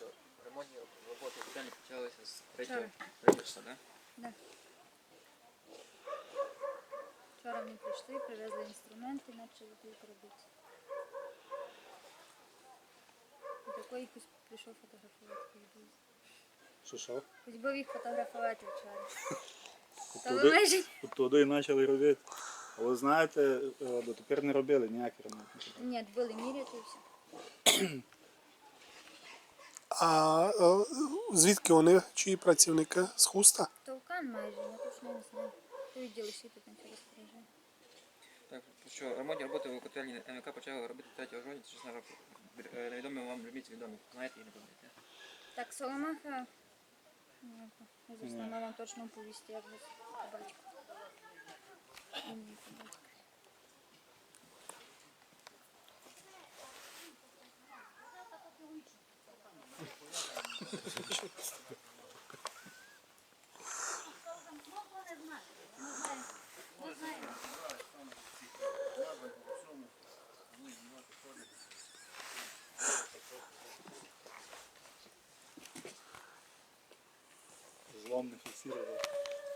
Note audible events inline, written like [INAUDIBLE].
що ремонтні роботи питання почалися з 3 числа, так? Вчора ми прийшли, привезли інструменти, почали їх робити. І такий якось прийшов фотографувати. Що, що? Хоч би їх фотографувати вчора. [LAUGHS] Туди, туди і почали робити. Але знаєте, е, дотепер не робили ніякі ремонти. ні, були міряти і все. А е, звідки вони? Чиї працівники? З хуста? Толкан майже, я точно не знаю. То відділ освіти там через приїжджає. Так, що ремонтні роботи у котельні МК почали робити 3 жовтня, 16. Е, Невідомі вам любіть відомі. Знаєте і не пам'ятаєте. Так, Соломаха. Я заснала вам точно повісти, як вас батько. Thank you. omnificirable.